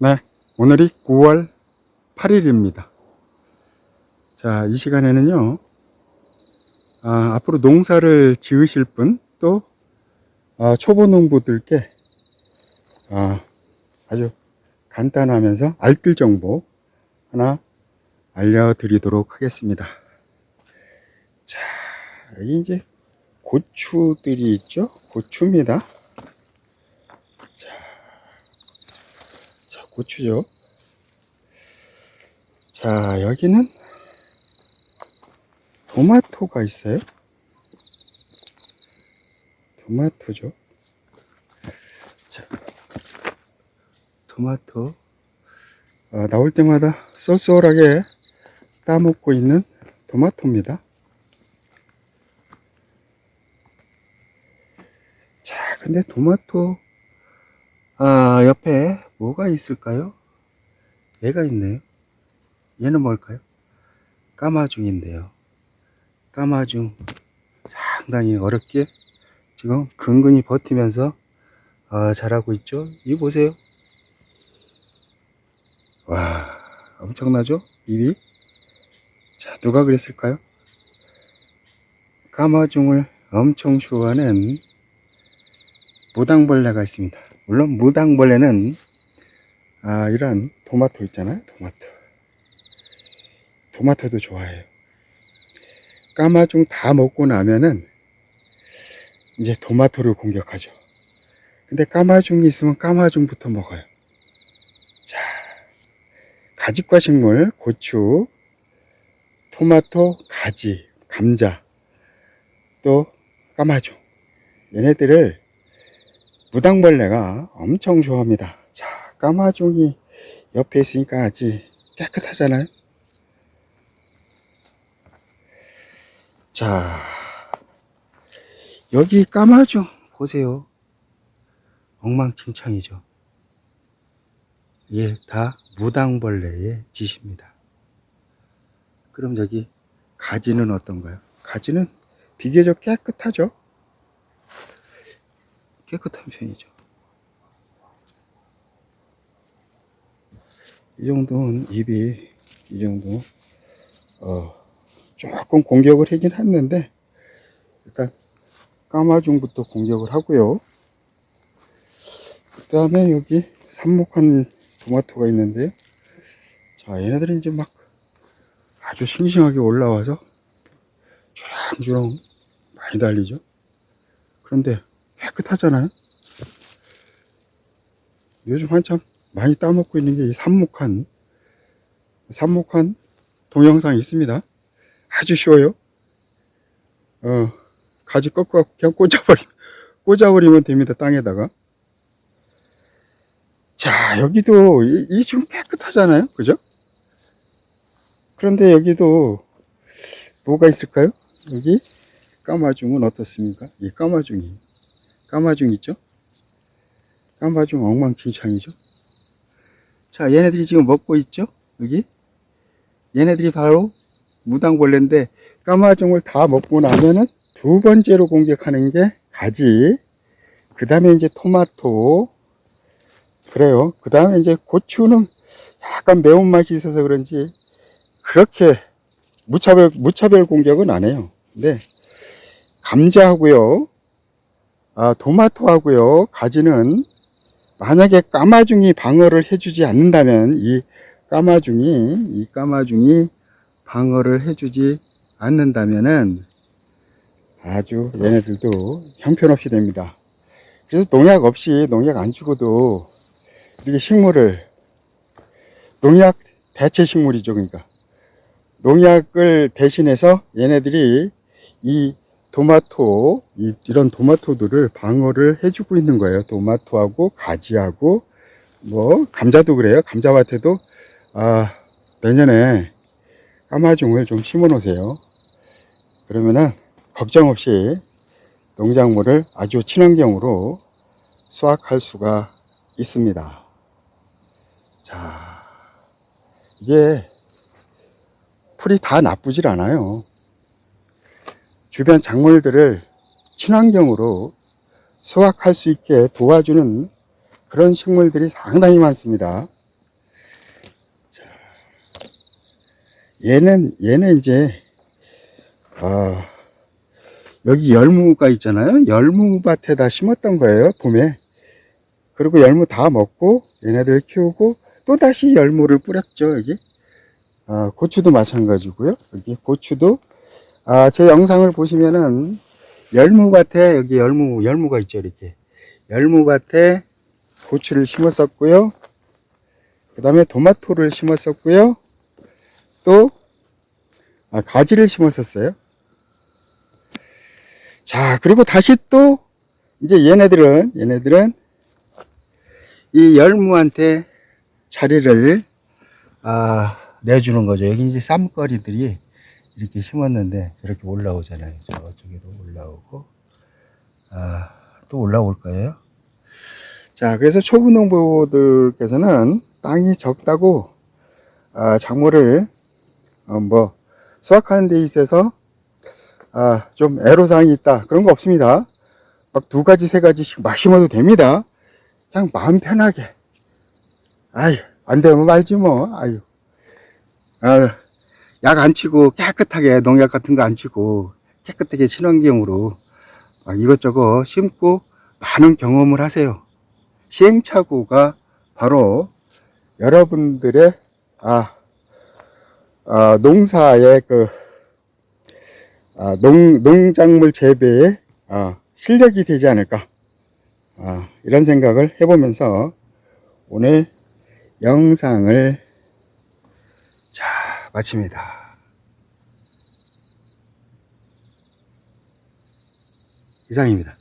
네, 오늘이 9월 8일입니다. 자, 이 시간에는요, 아, 앞으로 농사를 지으실 분, 또, 아, 초보 농부들께, 아, 아주 간단하면서 알뜰 정보 하나 알려드리도록 하겠습니다. 자, 이제 고추들이 있죠? 고추입니다. 자, 고추죠. 자, 여기는 토마토가 있어요. 토마토죠. 자, 토마토. 아, 나올 때마다 쏠쏠하게 따먹고 있는 토마토입니다. 자, 근데 토마토 아, 옆에 뭐가 있을까요? 얘가 있네요. 얘는 뭘까요? 까마중인데요. 까마중 상당히 어렵게 지금 근근히 버티면서 아, 자라고 있죠. 이 보세요. 와, 엄청나죠? 입이. 자, 누가 그랬을까요? 까마중을 엄청 좋아하는 무당벌레가 있습니다. 물론 무당벌레는 아, 이런 토마토 있잖아요. 토마토. 토마토도 좋아해요. 까마중 다 먹고 나면은 이제 토마토를 공격하죠. 근데 까마중이 있으면 까마중부터 먹어요. 자, 가지과 식물, 고추, 토마토, 가지, 감자, 또 까마중. 얘네들을 무당벌레가 엄청 좋아합니다. 자, 까마종이 옆에 있으니까 아주 깨끗하잖아요. 자, 여기 까마종 보세요. 엉망진창이죠. 예, 다 무당벌레의 짓입니다. 그럼 여기 가지는 어떤가요? 가지는 비교적 깨끗하죠. 깨끗한 편이죠. 이 정도는 입이 이 정도 어 조금 공격을 하긴 했는데 일단 까마중부터 공격을 하고요. 그 다음에 여기 삽목한 토마토가 있는데요. 자 얘네들이 이제 막 아주 싱싱하게 올라와서 주렁주렁 많이 달리죠. 그런데 깨끗하잖아요. 요즘 한참 많이 따먹고 있는 게 이 삽목한, 삽목한 동영상 있습니다. 아주 쉬워요. 어, 가지 꺾어갖고 그냥 꽂아버리, 꽂아버리면 됩니다. 땅에다가. 자, 여기도, 이, 이 지금 깨끗하잖아요. 그죠? 그런데 여기도 뭐가 있을까요? 여기 까마중은 어떻습니까? 이 까마중이. 까마중 있죠? 까마중 엉망진창이죠? 자, 얘네들이 지금 먹고 있죠? 여기? 얘네들이 바로 무당벌레인데 까마중을 다 먹고 나면은 두 번째로 공격하는 게 가지, 그 다음에 이제 토마토, 그래요. 그 다음에 이제 고추는 약간 매운맛이 있어서 그런지 그렇게 무차별, 무차별 공격은 안 해요. 근데 감자하고요, 아, 토마토하고요, 가지는 만약에 까마중이 방어를 해주지 않는다면 이 까마중이 이 까마중이 방어를 해주지 않는다면은 아주 얘네들도 형편없이 됩니다. 그래서 농약 없이 농약 안 주고도 이렇게 식물을 농약 대체 식물이죠, 그러니까 농약을 대신해서 얘네들이 이 토마토 이, 이런 토마토들을 방어를 해주고 있는 거예요. 토마토하고 가지하고 뭐 감자도 그래요. 감자밭에도 아 내년에 까마중을 좀 심어 놓으세요. 그러면은 걱정 없이 농작물을 아주 친환경으로 수확할 수가 있습니다. 자, 이게 풀이 다 나쁘질 않아요. 주변 작물들을 친환경으로 수확할 수 있게 도와주는 그런 식물들이 상당히 많습니다. 얘는 얘는 이제 아, 여기 열무가 있잖아요. 열무밭에다 심었던 거예요. 봄에 그리고 열무 다 먹고 얘네들 키우고 또 다시 열무를 뿌렸죠. 여기 아, 고추도 마찬가지고요. 여기 고추도 아, 제 영상을 보시면은, 열무밭에, 여기 열무, 열무가 있죠, 이렇게. 열무밭에 고추를 심었었고요. 그 다음에 토마토를 심었었고요. 또, 아, 가지를 심었었어요. 자, 그리고 다시 또, 이제 얘네들은, 얘네들은, 이 열무한테 자리를, 아, 내주는 거죠. 여기 이제 쌈거리들이 이렇게 심었는데, 저렇게 올라오잖아요. 저쪽으로 올라오고, 아, 또 올라올 거예요. 자, 그래서 초보 농부들께서는 땅이 적다고, 아, 작물을, 어, 뭐, 수확하는 데 있어서, 아, 좀 애로사항이 있다. 그런 거 없습니다. 막 두 가지, 세 가지씩 막 심어도 됩니다. 그냥 마음 편하게. 아유, 안 되면 말지 뭐. 아유. 아, 약 안 치고 깨끗하게 농약 같은 거 안 치고 깨끗하게 친환경으로 막 이것저것 심고 많은 경험을 하세요. 시행착오가 바로 여러분들의 아, 아 농사의 그 아, 농, 농작물 재배의 아, 실력이 되지 않을까 아, 이런 생각을 해보면서 오늘 영상을 자 마칩니다. 이상입니다.